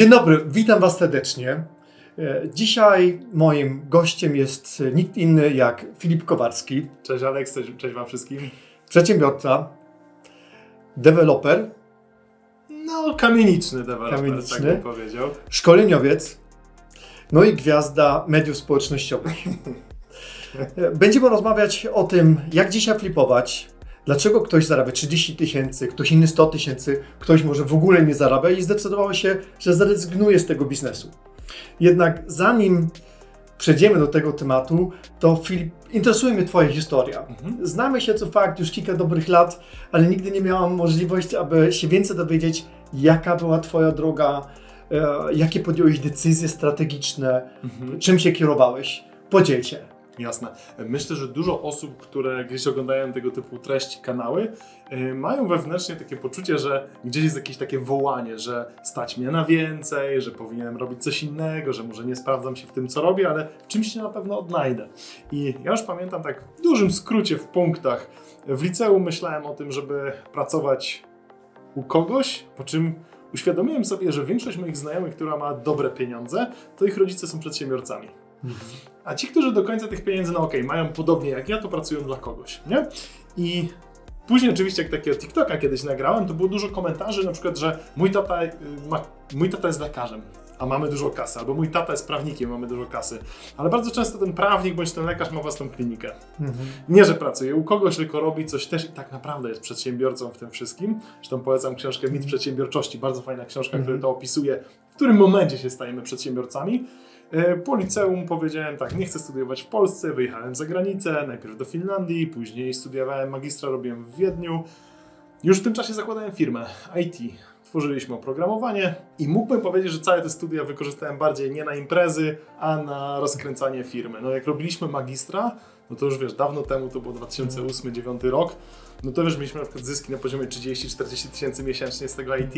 Dzień dobry, witam Was serdecznie. E, Dzisiaj moim gościem jest nikt inny jak Filip Kowarski, Cześć Aleks, cześć, cześć Wam wszystkim. przedsiębiorca, deweloper, No, kamieniczny deweloper, Kamieniczny. tak bym powiedział. szkoleniowiec, no i gwiazda mediów społecznościowych. E, Będziemy rozmawiać o tym, jak dzisiaj flipować, dlaczego ktoś zarabia 30 tysięcy, ktoś inny 100 tysięcy, ktoś może w ogóle nie zarabia i zdecydowało się, że zrezygnuje z tego biznesu. Jednak zanim przejdziemy do tego tematu, to Filip, interesuje mnie Twoja historia. Znamy się co fakt już kilka dobrych lat, ale nigdy nie miałam możliwości, aby się więcej dowiedzieć, jaka była Twoja droga, e, jakie podjąłeś decyzje strategiczne, czym się kierowałeś. Podziel się. Jasne. Myślę, że dużo osób, które gdzieś oglądają tego typu treści, kanały, yy, mają wewnętrznie takie poczucie, że gdzieś jest jakieś takie wołanie, że stać mnie na więcej, że powinienem robić coś innego, że może nie sprawdzam się w tym, co robię, ale w czymś się na pewno odnajdę. I ja już pamiętam tak w dużym skrócie, w punktach. W liceum myślałem o tym, żeby pracować u kogoś, po czym uświadomiłem sobie, że większość moich znajomych, która ma dobre pieniądze, to ich rodzice są przedsiębiorcami. A ci, którzy do końca tych pieniędzy, no okej, mają podobnie jak ja, to pracują dla kogoś, nie? I później oczywiście, jak takiego TikToka kiedyś nagrałem, to było dużo komentarzy, na przykład, że mój tata, y, ma, mój tata jest lekarzem, a mamy dużo kasy, albo mój tata jest prawnikiem, mamy dużo kasy. Ale bardzo często ten prawnik bądź ten lekarz ma własną klinikę. Nie, że pracuje u kogoś, tylko robi coś też i tak naprawdę jest przedsiębiorcą w tym wszystkim. Zresztą polecam książkę Mit Przedsiębiorczości, bardzo fajna książka, która to opisuje, w którym momencie się stajemy przedsiębiorcami. E, Po liceum powiedziałem tak, nie chcę studiować w Polsce, wyjechałem za granicę, najpierw do Finlandii, później studiowałem magistra, robiłem w Wiedniu. Już w tym czasie zakładałem firmę IT. Tworzyliśmy oprogramowanie i mógłbym powiedzieć, że całe te studia wykorzystałem bardziej nie na imprezy, a na rozkręcanie firmy. No jak robiliśmy magistra, no to już wiesz, dawno temu, to było 2008-2009 rok, no to wiesz, mieliśmy na przykład zyski na poziomie 30-40 tysięcy miesięcznie z tego IT,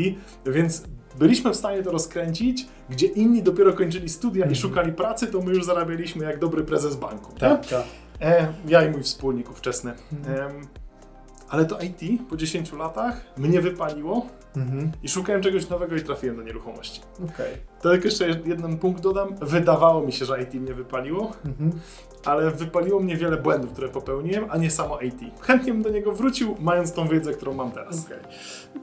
więc byliśmy w stanie to rozkręcić, gdzie inni dopiero kończyli studia i szukali pracy, to my już zarabialiśmy jak dobry prezes banku. Tak, tak. E, ja i mój wspólnik ówczesny. Em, ale to IT po 10 latach mnie wypaliło Mhm. i szukałem czegoś nowego i trafiłem do nieruchomości. Okej. To jak jeszcze jeden punkt dodam, wydawało mi się, że IT mnie wypaliło, Mhm. ale wypaliło mnie wiele błędów, które popełniłem, a nie samo IT. Chętnie bym do niego wrócił, mając tą wiedzę, którą mam teraz. Okej.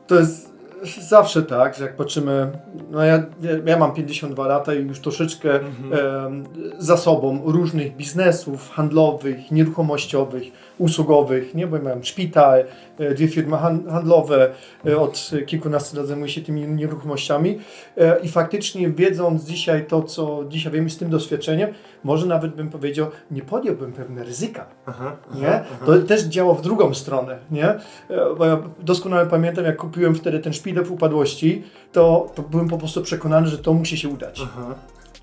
To jest zawsze tak, że jak patrzymy, no ja, ja, mam 52 lata i już troszeczkę em, za sobą różnych biznesów handlowych, nieruchomościowych, usługowych, nie, bo ja miałem szpital, e, dwie firmy han- handlowe, e, od kilkunastu lat zajmuję się tymi nieruchomościami e, i faktycznie wiedząc dzisiaj to, co dzisiaj wiem z tym doświadczeniem, może nawet bym powiedział, nie podjąłbym pewne ryzyka, Aha, nie? To też działa w drugą stronę, nie? E, Bo ja doskonale pamiętam, jak kupiłem wtedy ten szpital w upadłości, to, to byłem po prostu przekonany, że to musi się udać. Aha.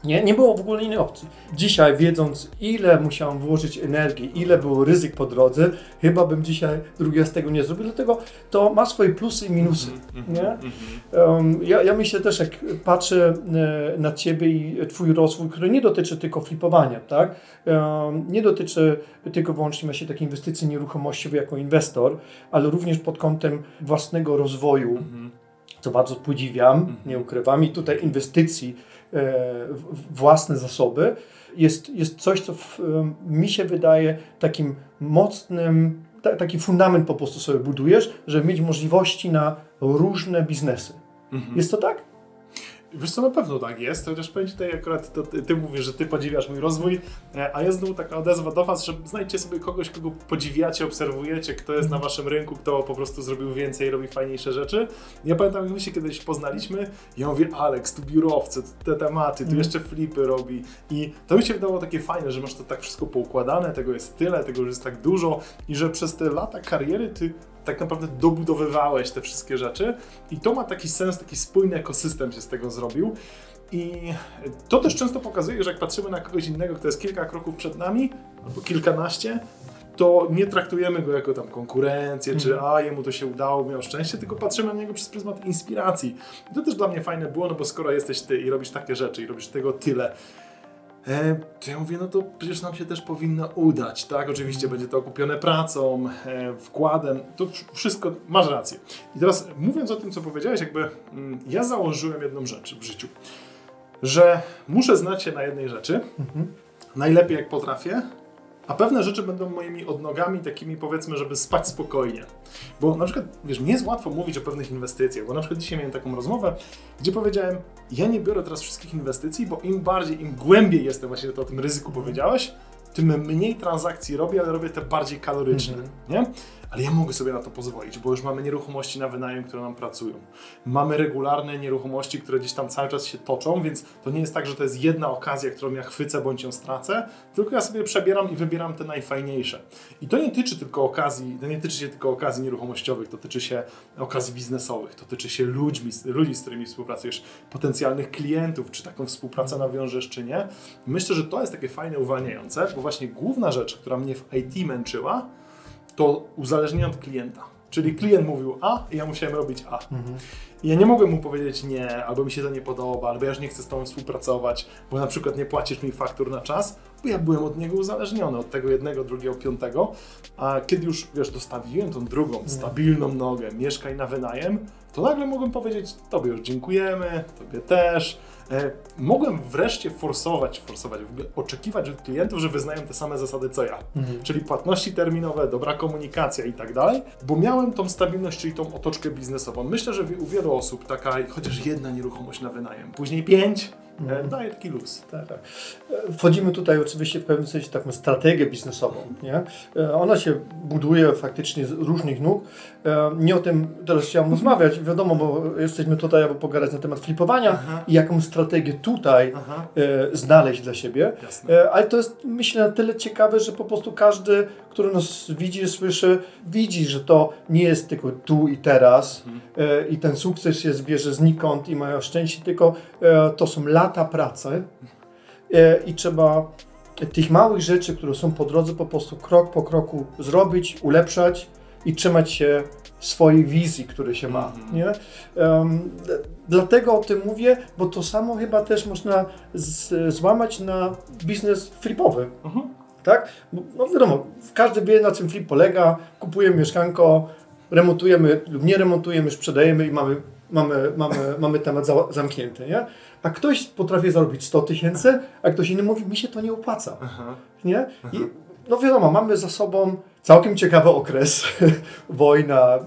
Nie, nie było w ogóle innej opcji. Dzisiaj, wiedząc, ile musiałem włożyć energii, ile było ryzyk po drodze, chyba bym dzisiaj drugiego z tego nie zrobił. Dlatego to ma swoje plusy i minusy. Nie? Um, ja, ja myślę też, jak patrzę e, na Ciebie i Twój rozwój, który nie dotyczy tylko flipowania, tak? Um, nie dotyczy tylko wyłącznie właśnie takiej inwestycji nieruchomościowej jako inwestor, ale również pod kątem własnego rozwoju, co bardzo podziwiam, nie ukrywam, i tutaj inwestycji własne zasoby jest, jest coś, co w, em, mi się wydaje takim mocnym, ta, taki fundament po prostu sobie budujesz, żeby mieć możliwości na różne biznesy. Jest to tak? Wiesz co, na pewno tak jest, chociaż powiem tutaj akurat, to ty, ty mówisz, że Ty podziwiasz mój rozwój, e, a jest znowu taka odezwa do Was, że znajdźcie sobie kogoś, kogo podziwiacie, obserwujecie, kto jest na Waszym rynku, kto po prostu zrobił więcej, robi fajniejsze rzeczy. Ja pamiętam, jak my się kiedyś poznaliśmy, ja mówię, Alex, tu biurowce, tu te tematy, tu jeszcze flipy robi i to mi się wydawało takie fajne, że masz to tak wszystko poukładane, tego jest tyle, tego już jest tak dużo i że przez te lata kariery Ty tak naprawdę dobudowywałeś te wszystkie rzeczy i to ma taki sens, taki spójny ekosystem się z tego zrobił. I to też często pokazuje, że jak patrzymy na kogoś innego, kto jest kilka kroków przed nami, albo kilkanaście, to nie traktujemy go jako tam konkurencję, czy a jemu to się udało, miał szczęście, tylko patrzymy na niego przez pryzmat inspiracji. I to też dla mnie fajne było, no bo skoro jesteś ty i robisz takie rzeczy i robisz tego tyle, to ja mówię, no to przecież nam się też powinno udać, tak? Oczywiście będzie to okupione pracą, e, wkładem, to wsz- wszystko, masz rację. I teraz mówiąc o tym, co powiedziałeś, jakby mm, ja założyłem jedną rzecz w życiu, że muszę znać się na jednej rzeczy, najlepiej jak potrafię, a pewne rzeczy będą moimi odnogami takimi powiedzmy, żeby spać spokojnie. Bo na przykład, wiesz, nie jest łatwo mówić o pewnych inwestycjach, bo na przykład dzisiaj miałem taką rozmowę, gdzie powiedziałem, ja nie biorę teraz wszystkich inwestycji, bo im bardziej, im głębiej jestem, właśnie to o tym ryzyku powiedziałeś, tym mniej transakcji robię, ale robię te bardziej kaloryczne, Mhm. nie? Ale ja mogę sobie na to pozwolić, bo już mamy nieruchomości na wynajem, które nam pracują. Mamy regularne nieruchomości, które gdzieś tam cały czas się toczą, więc to nie jest tak, że to jest jedna okazja, którą ja chwycę bądź ją stracę, tylko ja sobie przebieram i wybieram te najfajniejsze. I to nie tyczy tylko okazji, to nie tyczy się tylko okazji nieruchomościowych, to tyczy się okazji biznesowych, to tyczy się ludźmi, ludzi, z którymi współpracujesz, potencjalnych klientów, czy taką współpracę nawiążesz, czy nie. Myślę, że to jest takie fajne, uwalniające, bo właśnie główna rzecz, która mnie w IT męczyła, to uzależnienie od klienta. Czyli klient mówił A i ja musiałem robić A. I ja nie mogłem mu powiedzieć nie, albo mi się to nie podoba, albo ja już nie chcę z tobą współpracować, bo na przykład nie płacisz mi faktur na czas, bo ja byłem od niego uzależniony, od tego jednego, drugiego, piątego. A kiedy już, wiesz, dostawiłem tą drugą, stabilną nogę, mieszkaj na wynajem, to nagle mogłem powiedzieć, tobie już dziękujemy, tobie też. E, mogłem wreszcie forsować, forsować, w ogóle oczekiwać od klientów, że wyznają te same zasady co ja. Czyli płatności terminowe, dobra komunikacja i tak dalej, bo miałem tą stabilność, czyli tą otoczkę biznesową. Myślę, że u wielu osób taka chociaż jedna nieruchomość na wynajem, później pięć, e, daje taki luz. Tak, tak. E, Wchodzimy tutaj oczywiście w pewnym sensie taką strategię biznesową. Nie? E, Ona się buduje faktycznie z różnych nóg. Nie o tym teraz chciałem rozmawiać, wiadomo, bo jesteśmy tutaj, aby pogadać na temat flipowania Aha. i jaką strategię tutaj Aha. znaleźć dla siebie. Jasne. Ale to jest myślę na tyle ciekawe, że po prostu każdy, który nas widzi, słyszy, widzi, że to nie jest tylko tu i teraz e, i ten sukces się zbierze znikąd i mają szczęście, tylko to są lata pracy e, i trzeba tych małych rzeczy, które są po drodze, po prostu krok po kroku zrobić, ulepszać i trzymać się swojej wizji, które się ma. Mhm. Nie? Em, d- dlatego o tym mówię, bo to samo chyba też można złamać na biznes flipowy. Mhm. Tak? Bo, no wiadomo, każdy wie na czym flip polega. Kupujemy mieszkanko, remontujemy lub nie remontujemy, sprzedajemy i mamy, mamy, mamy, mamy temat za, zamknięty. Nie? A ktoś potrafi zarobić 100 tysięcy, a ktoś inny mówi, mi się to nie opłaca. Aha. Nie? I, no wiadomo, mamy za sobą całkiem ciekawy okres. Wojna, e,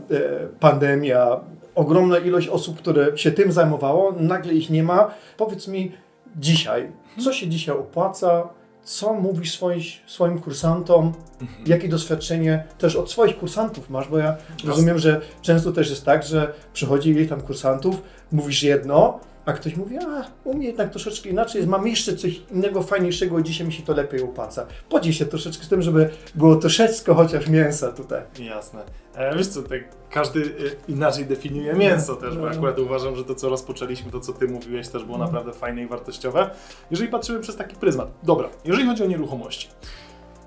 pandemia, ogromna ilość osób, które się tym zajmowało, nagle ich nie ma. Powiedz mi dzisiaj, co się dzisiaj opłaca, co mówisz swoim, swoim kursantom, jakie doświadczenie też od swoich kursantów masz, bo ja rozumiem, że często też jest tak, że przychodzi ileś tam kursantów, mówisz jedno, a ktoś mówi, a u mnie jednak troszeczkę inaczej jest, mam jeszcze coś innego, fajniejszego i dzisiaj mi się to lepiej opłaca. Podziel się troszeczkę z tym, żeby było troszeczkę chociaż mięsa tutaj. Jasne. E, wiesz co, tak każdy e, inaczej definiuje mięso też, bo No. akurat uważam, że to co rozpoczęliśmy, to co ty mówiłeś też było naprawdę fajne i wartościowe. Jeżeli patrzymy przez taki pryzmat. Dobra, jeżeli chodzi o nieruchomości.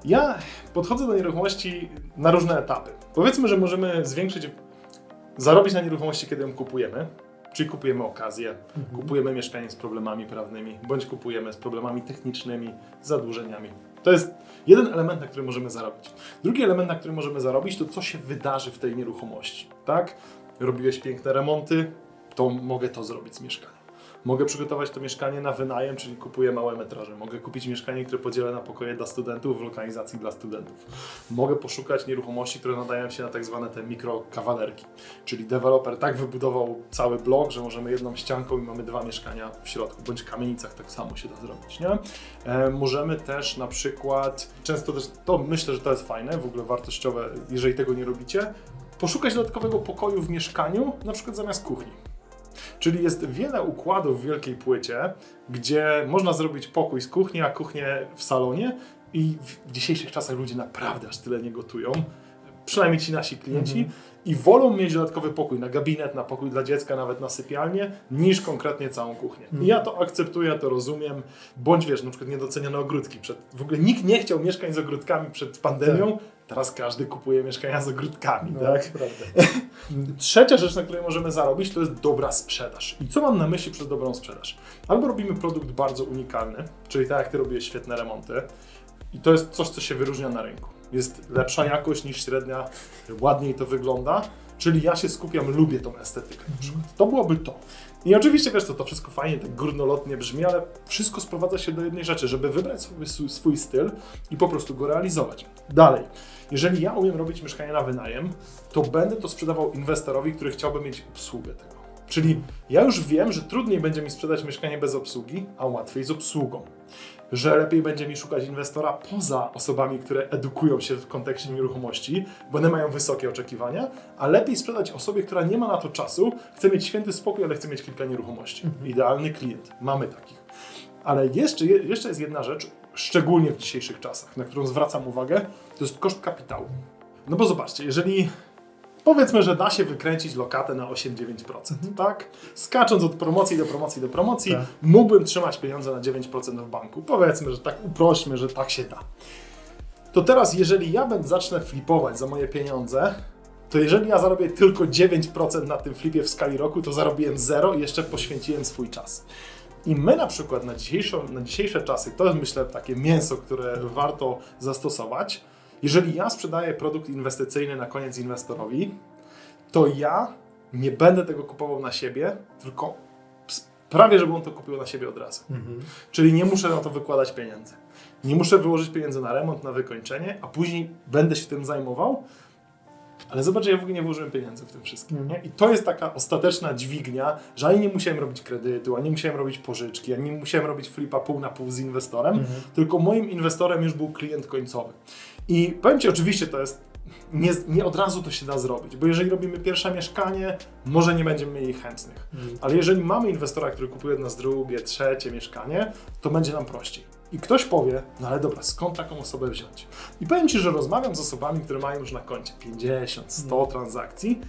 Ja podchodzę do nieruchomości na różne etapy. Powiedzmy, że możemy zwiększyć, zarobić na nieruchomości, kiedy ją kupujemy. Czyli kupujemy okazję, kupujemy mieszkanie z problemami prawnymi, bądź kupujemy z problemami technicznymi, zadłużeniami. To jest jeden element, na który możemy zarobić. Drugi element, na który możemy zarobić, to co się wydarzy w tej nieruchomości. Tak? Robiłeś piękne remonty, to mogę to zrobić z mieszkaniem. Mogę przygotować to mieszkanie na wynajem, czyli kupuję małe metraże. Mogę kupić mieszkanie, które podzielę na pokoje dla studentów w lokalizacji dla studentów. Mogę poszukać nieruchomości, które nadają się na tak zwane te mikrokawalerki. Czyli deweloper tak wybudował cały blok, że możemy jedną ścianką i mamy dwa mieszkania w środku, bądź w kamienicach tak samo się da zrobić. Nie? E, możemy też na przykład, często też, to myślę, że to jest fajne, w ogóle wartościowe, jeżeli tego nie robicie, poszukać dodatkowego pokoju w mieszkaniu, na przykład zamiast kuchni. Czyli jest wiele układów w wielkiej płycie, gdzie można zrobić pokój z kuchni, a kuchnię w salonie. I w- dzisiejszych czasach ludzie naprawdę aż tyle nie gotują. przynajmniej ci nasi klienci, i wolą mieć dodatkowy pokój na gabinet, na pokój dla dziecka, nawet na sypialnię, niż konkretnie całą kuchnię. I ja to akceptuję, ja to rozumiem, bądź wiesz, na przykład niedocenione ogródki. Przed, w ogóle nikt nie chciał mieszkań z ogródkami przed pandemią, teraz każdy kupuje mieszkania z ogródkami, No, tak? prawda. Trzecia rzecz, na której możemy zarobić, to jest dobra sprzedaż. I co mam na myśli przez dobrą sprzedaż? Albo robimy produkt bardzo unikalny, czyli tak jak ty robiłeś świetne remonty, i to jest coś, co się wyróżnia na rynku. Jest lepsza jakość niż średnia, ładniej to wygląda, czyli ja się skupiam, lubię tą estetykę przykład. To byłoby to. I oczywiście wiesz co, to wszystko fajnie, tak górnolotnie brzmi, ale wszystko sprowadza się do jednej rzeczy, żeby wybrać sobie swój styl i po prostu go realizować. Dalej, jeżeli ja umiem robić mieszkanie na wynajem, to będę to sprzedawał inwestorowi, który chciałby mieć obsługę tego. Czyli ja już wiem, że trudniej będzie mi sprzedać mieszkanie bez obsługi, a łatwiej z obsługą. Że lepiej będzie mi szukać inwestora poza osobami, które edukują się w kontekście nieruchomości, bo one mają wysokie oczekiwania, a lepiej sprzedać osobie, która nie ma na to czasu, chce mieć święty spokój, ale chce mieć kilka nieruchomości. Idealny klient. Mamy takich. Ale jeszcze, jeszcze jest jedna rzecz, szczególnie w dzisiejszych czasach, na którą zwracam uwagę, to jest koszt kapitału. No bo zobaczcie, jeżeli powiedzmy, że da się wykręcić lokatę na 8-9%, tak? Skacząc od promocji do promocji do promocji, Tak. mógłbym trzymać pieniądze na 9% w banku. Powiedzmy, że tak uprośćmy, że tak się da. To teraz, jeżeli ja będę zacznę flipować za moje pieniądze, to jeżeli ja zarobię tylko 9% na tym flipie w skali roku, to zarobiłem 0 i jeszcze poświęciłem swój czas. I my na przykład na, dzisiejszą, na dzisiejsze czasy, to jest myślę takie mięso, które warto zastosować. Jeżeli ja sprzedaję produkt inwestycyjny na koniec inwestorowi, to ja nie będę tego kupował na siebie, tylko prawie, żeby on to kupił na siebie od razu. Czyli nie muszę na to wykładać pieniędzy. Nie muszę wyłożyć pieniędzy na remont, na wykończenie, a później będę się tym zajmował. Ale zobacz, że ja w ogóle nie włożyłem pieniędzy w tym wszystkim. Nie? I to jest taka ostateczna dźwignia, że ani nie musiałem robić kredytu, ani nie musiałem robić pożyczki, ani nie musiałem robić flipa pół na pół z inwestorem, tylko moim inwestorem już był klient końcowy. I powiem Ci, oczywiście to jest, nie, nie od razu to się da zrobić, bo jeżeli robimy pierwsze mieszkanie, może nie będziemy mieli chętnych. Ale jeżeli mamy inwestora, który kupuje od nas drugie, trzecie mieszkanie, to będzie nam prościej. I ktoś powie, no ale dobra, skąd taką osobę wziąć? I powiem Ci, że rozmawiam z osobami, które mają już na koncie 50, 100 transakcji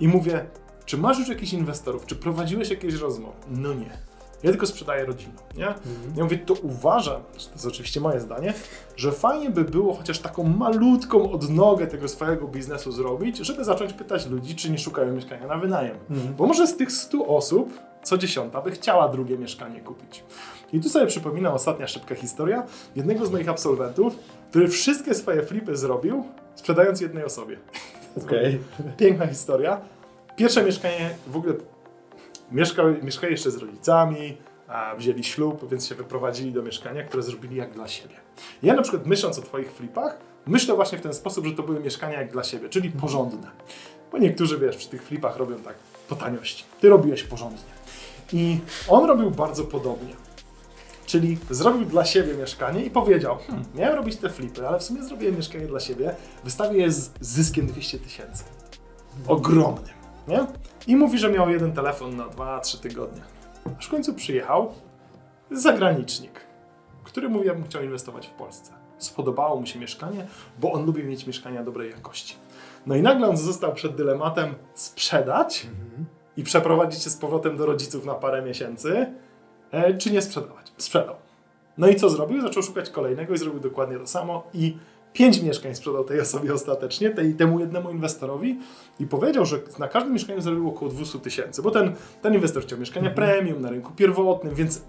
i mówię, czy masz już jakichś inwestorów, czy prowadziłeś jakieś rozmowy? No nie. Ja tylko sprzedaję rodzinom, nie? Ja mówię, to uważam, to jest oczywiście moje zdanie, że fajnie by było chociaż taką malutką odnogę tego swojego biznesu zrobić, żeby zacząć pytać ludzi, czy nie szukają mieszkania na wynajem. Bo może z tych 100 osób co dziesiąta by chciała drugie mieszkanie kupić. I tu sobie przypominam ostatnia szybka historia jednego z moich absolwentów, który wszystkie swoje flipy zrobił, sprzedając jednej osobie. Okej. Piękna historia. Pierwsze mieszkanie w ogóle mieszkał, jeszcze z rodzicami, wzięli ślub, więc się wyprowadzili do mieszkania, które zrobili jak dla siebie. Ja na przykład myśląc o Twoich flipach, myślę właśnie w ten sposób, że to były mieszkania jak dla siebie, czyli porządne. Bo niektórzy, wiesz, przy tych flipach robią tak po taniości. Ty robiłeś porządnie. I on robił bardzo podobnie. Czyli zrobił dla siebie mieszkanie i powiedział, hmm, miałem robić te flipy, ale w sumie zrobiłem mieszkanie dla siebie, wystawię je z zyskiem 200 tysięcy. Ogromnym, nie? I mówi, że miał jeden telefon na 2-3 tygodnie. Aż w końcu przyjechał zagranicznik, który mówi, ja bym chciał inwestować w Polsce. Spodobało mu się mieszkanie, bo on lubi mieć mieszkania dobrej jakości. No i nagle on został przed dylematem sprzedać i przeprowadzić się z powrotem do rodziców na parę miesięcy, e, czy nie sprzedawać. Sprzedał. No i co zrobił? Zaczął szukać kolejnego i zrobił dokładnie to samo i pięć mieszkań sprzedał tej osobie ostatecznie, tej, temu jednemu inwestorowi i powiedział, że na każdym mieszkaniu zarobił około 200 tysięcy, bo ten, ten inwestor chciał mieszkania premium na rynku pierwotnym, więc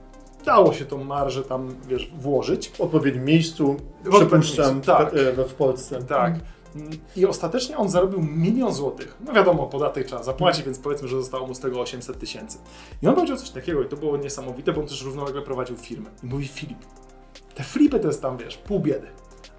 dało się tą marżę tam, wiesz, włożyć. W odpowiednim miejscu, odpowiednim przypuszczam, miejscu, tak. w, w Polsce. Tak. I ostatecznie on zarobił milion złotych. No wiadomo, podatek trzeba zapłacić, więc powiedzmy, że zostało mu z tego 800 tysięcy. I on powiedział coś takiego i to było niesamowite, bo on też równolegle prowadził firmę. I mówi Filip, te flipy to jest tam, wiesz, pół biedy.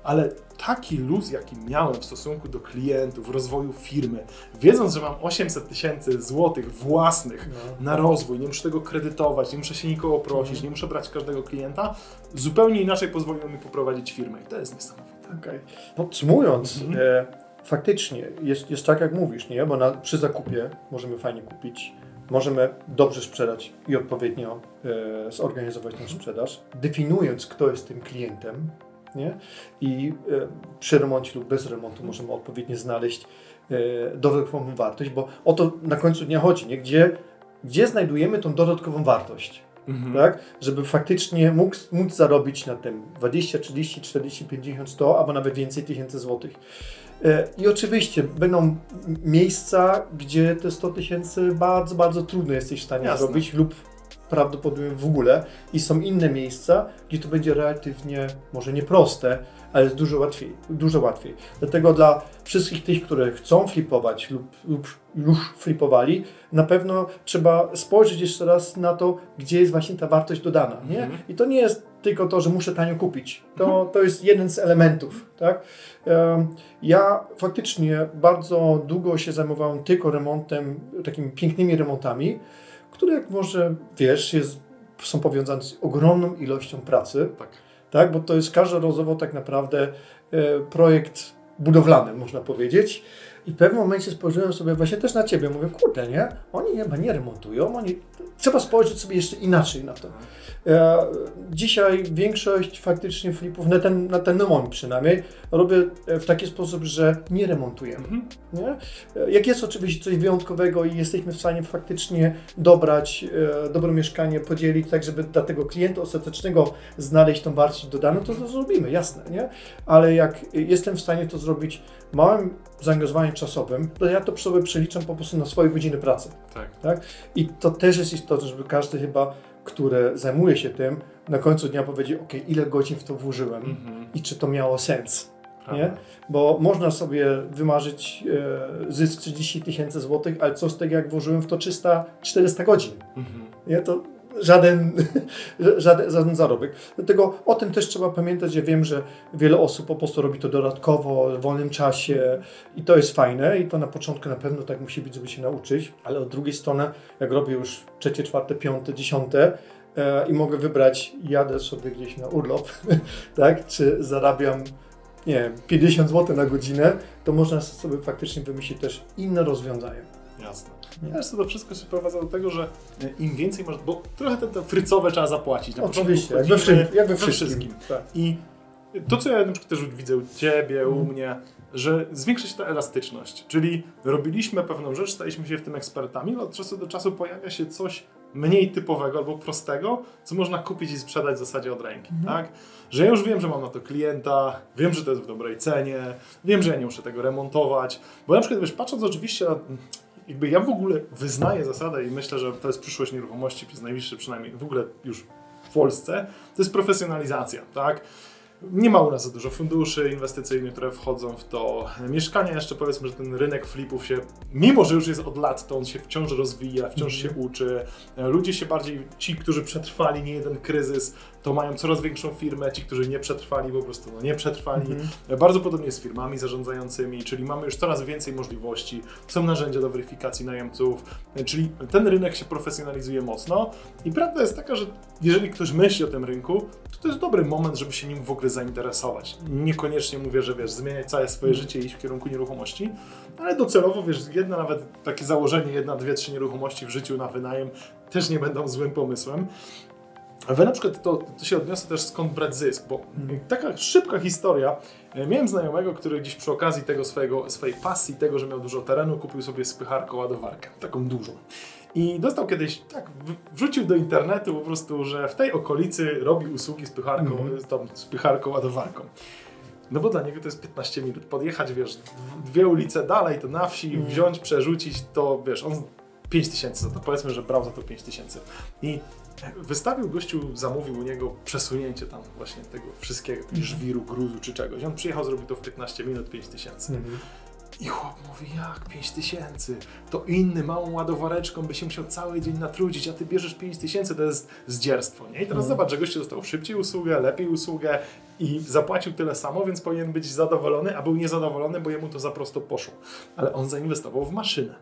Ale taki luz, jaki miałem w stosunku do klientów, rozwoju firmy, wiedząc, że mam 800 tysięcy złotych własnych na rozwój, nie muszę tego kredytować, nie muszę się nikogo prosić, nie muszę brać każdego klienta, zupełnie inaczej pozwoliło mi poprowadzić firmę. I to jest niesamowite. Okej. Podsumując, Mhm. e, faktycznie jest, jest tak jak mówisz, nie? Bo na, przy zakupie możemy fajnie kupić, możemy dobrze sprzedać i odpowiednio e, zorganizować tę sprzedaż, definiując, kto jest tym klientem, Nie? I e, przy remoncie lub bez remontu możemy odpowiednio znaleźć e, dodatkową wartość, bo o to na końcu dnia chodzi, nie? Gdzie, gdzie znajdujemy tą dodatkową wartość, Mhm. tak? żeby faktycznie móc, móc zarobić na tym 20, 30, 40, 50, 100 albo nawet więcej tysięcy złotych. E, I oczywiście będą miejsca, gdzie te 100 tysięcy bardzo, bardzo trudno jesteś w stanie Jasne. zrobić lub prawdopodobnie w ogóle i są inne miejsca, gdzie to będzie relatywnie, może nie proste, ale jest dużo łatwiej, dużo łatwiej. Dlatego dla wszystkich tych, które chcą flipować lub, lub już flipowali, na pewno trzeba spojrzeć jeszcze raz na to, gdzie jest właśnie ta wartość dodana. Nie? Mhm. I to nie jest tylko to, że muszę tanio kupić. To, to jest jeden z elementów. Tak? Ja faktycznie bardzo długo się zajmowałem tylko remontem, takimi pięknymi remontami, które jak może wiesz, jest, są powiązane z ogromną ilością pracy Tak. tak? bo to jest każdorazowo tak naprawdę e, projekt budowlany, można powiedzieć. I w pewnym momencie spojrzałem sobie właśnie też na Ciebie, mówię, kurde, nie? Oni chyba nie remontują, oni... Trzeba spojrzeć sobie jeszcze inaczej na to. E, dzisiaj większość faktycznie flipów, na ten, na ten moment przynajmniej, robię e, w taki sposób, że nie remontujemy. Mhm. Nie? E, Jak jest oczywiście coś wyjątkowego i jesteśmy w stanie faktycznie dobrać e, dobre mieszkanie, podzielić tak, żeby dla tego klienta ostatecznego znaleźć tą wartość dodaną, to to zrobimy, jasne, nie? Ale jak jestem w stanie to zrobić małym zaangażowaniem czasowym, to ja to sobie przeliczam po prostu na swoje godziny pracy. Tak. I to też jest istotne, żeby każdy chyba, który zajmuje się tym, na końcu dnia powiedzieć, ok, ile godzin w to włożyłem Mhm. i czy to miało sens. Nie? Bo można sobie wymarzyć e, zysk 30 tysięcy złotych, ale co z tego, jak włożyłem w to 300-400 godzin? Mhm. Nie? To żaden, żaden, żaden zarobek. Dlatego o tym też trzeba pamiętać. Ja wiem, że wiele osób po prostu robi to dodatkowo, w wolnym czasie i to jest fajne i to na początku na pewno tak musi być, żeby się nauczyć, ale od drugiej strony, jak robię już trzecie, czwarte, piąte, dziesiąte, e, i mogę wybrać, jadę sobie gdzieś na urlop, tak, czy zarabiam nie wiem, 50 zł na godzinę, to można sobie faktycznie wymyślić też inne rozwiązania. Jasne. Ja to wszystko się sprowadza do tego, że e, im więcej masz, bo trochę te, te frycowe trzeba zapłacić. Na Oczywiście, jak we, wszy- jak we we wszystkim. Tak. I to, co ja na przykład też widzę u Ciebie, u Mhm. mnie, że zwiększa się ta elastyczność. Czyli robiliśmy pewną rzecz, staliśmy się w tym ekspertami, ale od czasu do czasu pojawia się coś mniej typowego albo prostego, co można kupić i sprzedać w zasadzie od ręki, Mhm. tak? Że ja już wiem, że mam na to klienta, wiem, że to jest w dobrej cenie, wiem, że ja nie muszę tego remontować, bo na przykład, wiesz, patrząc oczywiście na jakby ja w ogóle wyznaję zasadę i myślę, że to jest przyszłość nieruchomości przez najbliższe przynajmniej w ogóle już w Polsce, to jest profesjonalizacja, tak? Nie ma u nas za dużo funduszy inwestycyjnych, które wchodzą w to. Mieszkania jeszcze powiedzmy, że ten rynek flipów się, mimo że już jest od lat, to on się wciąż rozwija, wciąż się uczy. Ludzie się bardziej, ci, którzy przetrwali nie jeden kryzys, to mają coraz większą firmę, ci, którzy nie przetrwali, po prostu no, nie przetrwali. Mhm. Bardzo podobnie jest z firmami zarządzającymi, czyli mamy już coraz więcej możliwości, są narzędzia do weryfikacji najemców, czyli ten rynek się profesjonalizuje mocno i prawda jest taka, że jeżeli ktoś myśli o tym rynku, to to jest dobry moment, żeby się nim w ogóle zainteresować. Niekoniecznie mówię, że wiesz, zmieniać całe swoje życie i iść w kierunku nieruchomości, ale docelowo, wiesz, jedna nawet takie założenie, jedna, dwie, trzy nieruchomości w życiu na wynajem też nie będą złym pomysłem. Wy na przykład to, to się odniosę też skąd brać zysk, bo taka szybka historia. Miałem znajomego, który gdzieś przy okazji tego swojego, swojej pasji, tego, że miał dużo terenu, kupił sobie spycharkę ładowarkę, taką dużą. I dostał kiedyś, tak, wrzucił do internetu po prostu, że w tej okolicy robi usługi spycharką, Mhm. tam spycharką, ładowarką. No bo dla niego to jest 15 minut. Podjechać, wiesz, dw- dwie ulice dalej, to na wsi, Mhm. wziąć, przerzucić, to wiesz, on 5 tysięcy za to, powiedzmy, że brał za to 5 tysięcy. I wystawił gościu, zamówił u niego przesunięcie tam właśnie tego wszystkiego, jakiegoś żwiru, gruzu czy czegoś. On przyjechał, zrobił to w 15 minut, 5 tysięcy. Mhm. I chłop mówi, jak 5 tysięcy? To inny małą ładowareczką by się musiał cały dzień natrudzić, a ty bierzesz 5 tysięcy, to jest zdzierstwo, nie? I teraz Mhm. zobacz, że gościu dostał szybciej usługę, lepiej usługę i zapłacił tyle samo, więc powinien być zadowolony, a był niezadowolony, bo jemu to za prosto poszło. Ale on zainwestował w maszynę.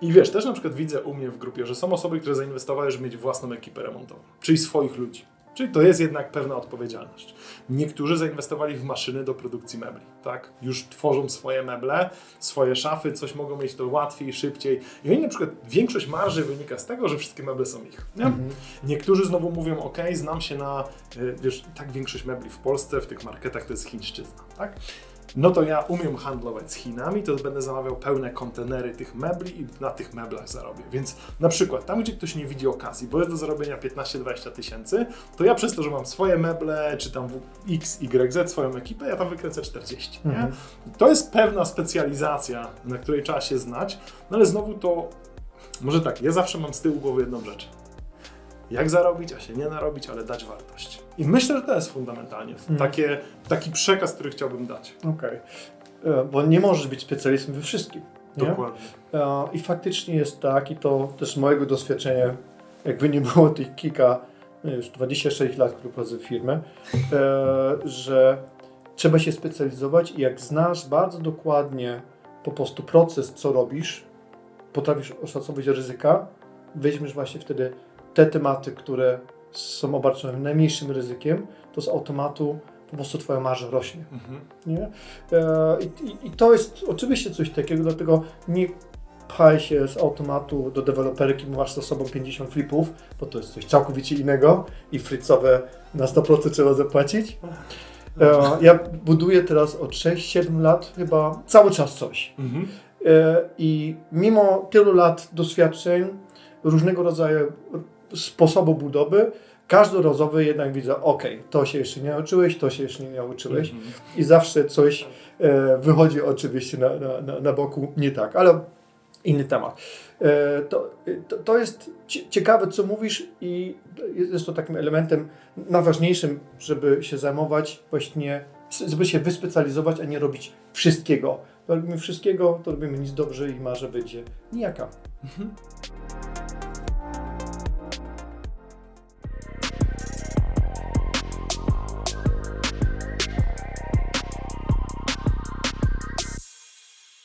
I wiesz, też na przykład widzę u mnie w grupie, że są osoby, które zainwestowały, żeby mieć własną ekipę remontową, czyli swoich ludzi. Czyli to jest jednak pewna odpowiedzialność. Niektórzy zainwestowali w maszyny do produkcji mebli, tak? Już tworzą swoje meble, swoje szafy, coś mogą mieć to łatwiej, szybciej. I oni na przykład, większość marży wynika z tego, że wszystkie meble są ich. Nie? Niektórzy znowu mówią, ok, znam się na, y, wiesz, tak większość mebli w Polsce, w tych marketach to jest chińszczyzna, tak? No to ja umiem handlować z Chinami, to będę zamawiał pełne kontenery tych mebli i na tych meblach zarobię. Więc na przykład tam, gdzie ktoś nie widzi okazji, bo jest do zarobienia 15-20 tysięcy, to ja przez to, że mam swoje meble, czy tam X, Y, Z, swoją ekipę, ja tam wykręcę 40. Nie? Mhm. To jest pewna specjalizacja, na której trzeba się znać, no ale znowu to, może tak, ja zawsze mam z tyłu głowy jedną rzecz. Jak zarobić, a się nie narobić, ale dać wartość. I myślę, że to jest fundamentalnie takie, taki przekaz, który chciałbym dać. Okej. E, Bo nie możesz być specjalistą we wszystkim. Nie? Dokładnie. E, I faktycznie jest tak, i to też z mojego doświadczenia, jakby nie było tych kilka, no już 26 lat, które prowadzę firmę, e, że trzeba się specjalizować i jak znasz bardzo dokładnie po prostu proces, co robisz, potrafisz oszacować ryzyka, weźmiesz właśnie wtedy te tematy, które są obarczone najmniejszym ryzykiem, to z automatu po prostu twoja marża rośnie. Mhm. Nie? E, i, i- to jest oczywiście coś takiego, dlatego nie pchaj się z automatu do deweloperki, bo masz za sobą 50 flipów, bo to jest coś całkowicie innego i fritzowe na 100% trzeba zapłacić. E, ja buduję teraz od 6-7 lat chyba cały czas coś. Mhm. E, I mimo tylu lat doświadczeń, różnego rodzaju sposobu budowy, każdorazowy jednak widzę, ok, to się jeszcze nie nauczyłeś, to się jeszcze nie nauczyłeś Mhm. i zawsze coś e, wychodzi oczywiście na, na, na, boku nie tak, ale inny temat. E, to, to, to jest cie- ciekawe, co mówisz i jest to takim elementem najważniejszym, żeby się zajmować właśnie, żeby się wyspecjalizować, a nie robić wszystkiego. Robimy wszystkiego, to robimy nic dobrze i marża będzie nijaka. Mhm.